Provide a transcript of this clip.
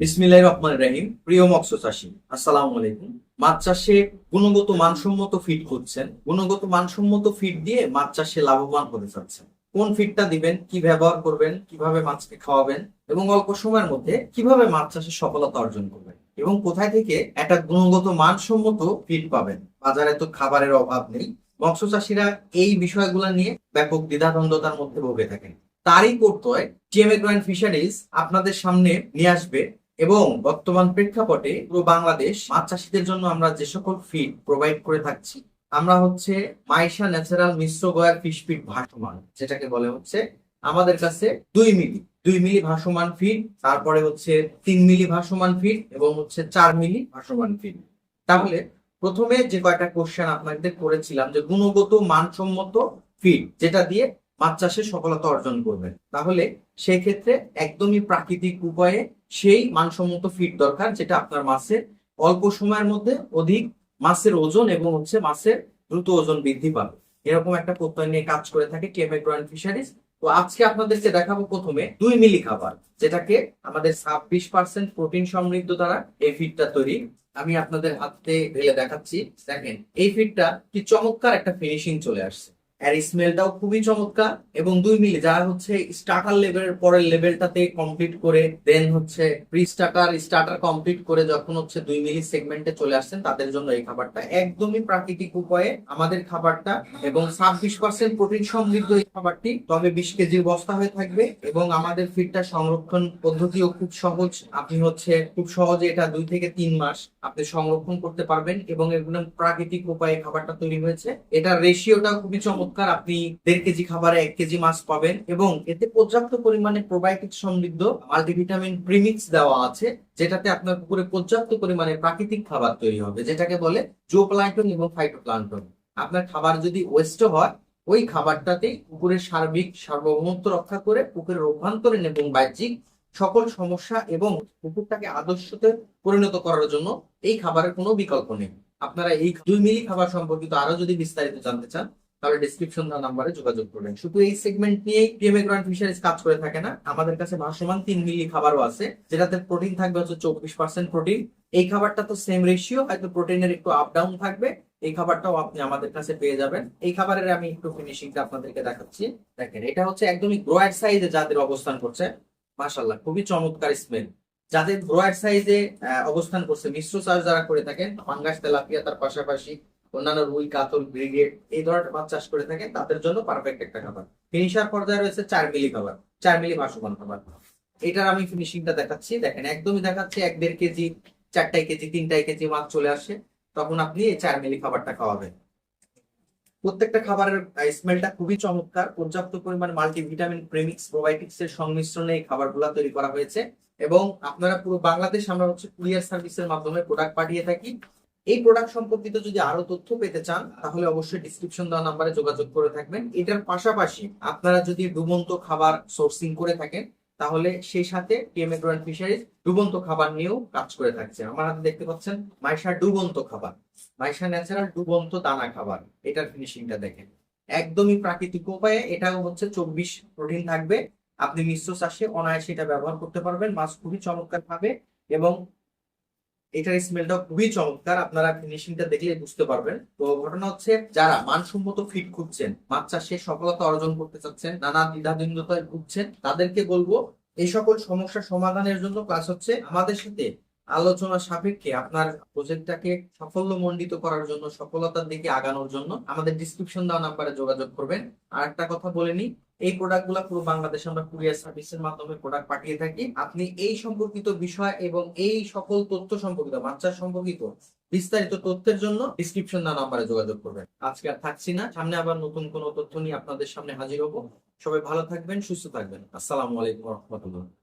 বিসমিল্লাহির রহমান রহিম। প্রিয় মৎস্য চাষী আসসালামু আলাইকুম। মাছ চাষে গুণগত মানসম্মত ফিড খুঁজছেন। গুণগত মানসম্মত ফিড দিয়ে মাছ চাষে লাভবান হতে চাচ্ছেন। কোন ফিডটা দিবেন, কি ব্যবহার করবেন, কীভাবে মাছকে খাওয়াবেন এবং অল্প সময়ের মধ্যে কীভাবে মাছ চাষে সফলতা অর্জন করবেন এবং কোথায় থেকে একটা গুণগত মানসম্মত ফিড পাবেন? বাজারে তো খাবারের অভাব নেই। মৎস্য চাষীরা এই বিষয়গুলো নিয়ে ব্যাপক দ্বিধাদ্বন্দ্বতার মধ্যে ভোগে থাকেন। তারই প্রত্যয় টিএমএ গ্র্যান্ড ফিশারিজ আপনাদের সামনে নিয়ে আসবে এবং বর্তমান প্রেক্ষাপটে পুরো বাংলাদেশ মাছ চাষীদের জন্য আমরা যে সকল ফিড প্রোভাইড করে থাকছি, আমরা হচ্ছে মাইশা ন্যাচারাল মিশ্র গয়ার ফিশ ফিড ভাসমান, যেটাকে বলে হচ্ছে আমাদের কাছে দুই মিলি। দুই মিলি ভাসমান ফিড তারপরে হচ্ছে তিন মিলি ভাসমান ফিড এবং হচ্ছে চার মিলি ভাসমান ফিড তাহলে প্রথমে যে কয়টা কোশ্চেন আপনাদের করেছিলাম যে গুণগত মানসম্মত ফিড যেটা দিয়ে মাছ চাষে সফলতা অর্জন করবেন। তাহলে সেই ক্ষেত্রে একদমই প্রাকৃতিক উপায়ে সেই মানসম্মত ফিড দরকার যেটা আপনার মাছের অল্প সময়ের মধ্যে অধিক মাছের ওজন এবং হচ্ছে মাছের দ্রুত ওজন বৃদ্ধি পাবে। এরকম একটা প্রত্যয় নিয়ে কাজ করে থাকে কেমে গ্রোয়ান ফিশারিজ। তো আজকে আপনাদেরকে দেখাবো প্রথমে দুই মিলি খাবার যেটাকে আমাদের ছাব্বিশ পার্সেন্ট প্রোটিন সমৃদ্ধ দ্বারা এই ফিডটা তৈরি। আমি আপনাদের হাতে ঢেলে দেখাচ্ছি। দেখেন, এই ফিডটা কি চমৎকার একটা ফিনিশিং চলে আসছে। এর স্মেলটাও খুবই চমৎকার এবং দুই মিলি, যারা হচ্ছে স্টার্টার লেভেলের পরের লেভেলটাতে কমপ্লিট করে দেন হচ্ছে প্রি স্টার্টার স্টার্টার কমপ্লিট করে যখন হচ্ছে দুই মিলি সেগমেন্টে চলে আসছেন, তাদের জন্য এই খাবারটা একদমই প্রাকৃতিক উপায়ে আমাদের খাবারটা এবং ছাব্বিশ পার্সেন্ট প্রোটিন সমৃদ্ধ এই খাবারটি, তবে বিশ কেজির বস্তা হয়ে থাকবে এবং আমাদের ফিডটা সংরক্ষণ পদ্ধতিও খুব সহজ। আপনি হচ্ছে খুব সহজে এটা দুই থেকে তিন মাস আপনি সংরক্ষণ করতে পারবেন এবং একদম প্রাকৃতিক উপায়ে খাবারটা তৈরি হয়েছে। এটার রেশিওটা খুবই চমৎকার। আপনি দেড় কেজি খাবারে এক কেজি মাছ পাবেন এবং এতে পর্যাপ্ত পরিমাণে প্রোবায়োটিক সমৃদ্ধ মাল্টিভিটামিন প্রিমিক্স দেওয়া আছে, যেটাতে আপনার পুকুরে পর্যাপ্ত পরিমাণে প্রাকৃতিক খাবার তৈরি হবে, যেটাকে বলে জো প্লান্টন এবং ফাইটোপ্লান্টন আপনার খাবার যদি ওয়েস্ট হয়, ওই খাবারটাতে পুকুরের সার্বিক সার্বভৌমত্ব রক্ষা করে পুকুরের অভ্যন্তরীণ এবং বাহ্যিক সকল সমস্যা এবং পুকুরটাকে আদর্শতে পরিণত করার জন্য এই খাবারের কোনো বিকল্প নেই। আপনারা এই দুই মিলি খাবার সম্পর্কিত আরও যদি বিস্তারিত জানতে চান তাহলে ডিসক্রিপশন নাম্বারে যোগাযোগ করবেন। শুধু এই সেগমেন্ট নিয়ে পিএমএ গ্রান্ড ফিশারিজ কাজ করে থাকে না, আমাদের কাছে ভাসমান তিন মিলি খাবারও আছে, যেটাতে প্রোটিন থাকবে হচ্ছে চব্বিশ পার্সেন্ট প্রোটিন এই খাবারটা তো সেম রেশিও হয়তো প্রোটিনের একটু আপ ডাউন থাকবে, এই খাবারটাও আপনি আমাদের কাছে পেয়ে যাবেন। এই খাবারের আমি একটু ফিনিশিংটা আপনাদেরকে দেখাচ্ছি। দেখেন, এটা হচ্ছে একদমই গ্রোয়ার সাইজে যাদের অবস্থান করছে মাশাল্লাহ খুবই চমৎকার স্মেল যাদের গ্রোয়ার সাইজে অবস্থান করছে, মিশ্র চাষ যারা করে থাকেন, পাঙ্গাস, তেলাপিয়া, তার পাশাপাশি অন্যান্য রুই, কাতল, ব্রিগেড এই ধরনের মাছ চাষ করে থাকেন, তাদের জন্য পারফেক্ট একটা খাবার। ফিনিশার পর্যায়ে রয়েছে চার মিলি খাবার, চার মিলি ভাসমান খাবার। এটার আমি ফিনিশিংটা দেখাচ্ছি। দেখেন, একদমই দেখাচ্ছি, এক দেড় কেজি চারটাই কেজি তিনটাই কেজি মাছ চলে আসে। তখন আপনি এই চার মিলি খাবারটা খাওয়াবেন। প্রত্যেকটা খাবারের স্মেলটা খুবই চমৎকার। পর্যাপ্ত পরিমাণ মাল্টিভিটামিন প্রেমিক্স প্রোবায়োটিক্স এর সংমিশ্রণে এই খাবারগুলা তৈরি করা হয়েছে। এবং আপনারা পুরো বাংলাদেশ, আমরা হচ্ছে কুরিয়ার সার্ভিসের মাধ্যমে প্রোডাক্ট পাঠিয়ে থাকি। এই প্রোডাক্ট সম্পর্কিত যদি আরও তথ্য পেতে চান, তাহলে অবশ্যই ডিসক্রিপশন দেওয়া নাম্বারে যোগাযোগ করে থাকবেন। এটার পাশাপাশি আপনারা যদি ডুবন্ত খাবার সোর্সিং করে থাকেন, তাহলে সেই সাথে ফিশারিজ ডুবন্ত খাবার নিয়েও কাজ করে থাকছে। আমার হাতে দেখতে পাচ্ছেন মাইশা ডুবন্ত খাবার। মাইশা ন্যাচারাল ডুবন্ত দানা খাবার। এটার ফিনিশিংটা দেখেন। একদমই প্রাকৃতিক উপায়ে এটাও হচ্ছে চব্বিশ প্রোটিন থাকবে। আপনি মিশ্র চাষে অনায়াসে এটা ব্যবহার করতে পারবেন। মাছ খুবই চমৎকার ভাবে এবং এটার স্মেলটা খুবই চমৎকার। আপনারা ফিনিশিংটা দেখলে বুঝতে পারবেন। তো ঘটনা হচ্ছে, যারা মানসম্মত ফিট খুঁজছেন, মাছ চাষে সফলতা অর্জন করতে চাচ্ছেন, নানা দ্বিধাদ্বন্দ্বতায় ভুগছেন, তাদেরকে বলব, এই সকল সমস্যা সমাধানের জন্য ক্লাস হচ্ছে, আমাদের সাথে আলোচনা সাপেক্ষে আপনার প্রজেক্টটাকে সাফল্য মণ্ডিত করার জন্য, সফলতার দিকে আগানোর জন্য আমাদের ডিসক্রিপশন দেওয়া নাম্বারে যোগাযোগ করবেন। আর একটা কথা বলে নিই, এই প্রোডাক্টগুলো পুরো বাংলাদেশে আমরা কুরিয়ার সার্ভিসের মাধ্যমে প্রোডাক্ট পাঠিয়ে থাকি। আপনি এই সম্পর্কিত বিষয় এবং এই সকল তথ্য সম্পর্কিত, বাচ্চা সম্পর্কিত বিস্তারিত তথ্যের জন্য ডিসক্রিপশন দেওয়া নাম্বারে যোগাযোগ করবেন। আজকে আর থাকছি না, সামনে আবার নতুন কোনো তথ্য নিয়ে আপনাদের সামনে হাজির হব। সবাই ভালো থাকবেন, সুস্থ থাকবেন। আসসালামু আলাইকুম রহমতুল্লাহ।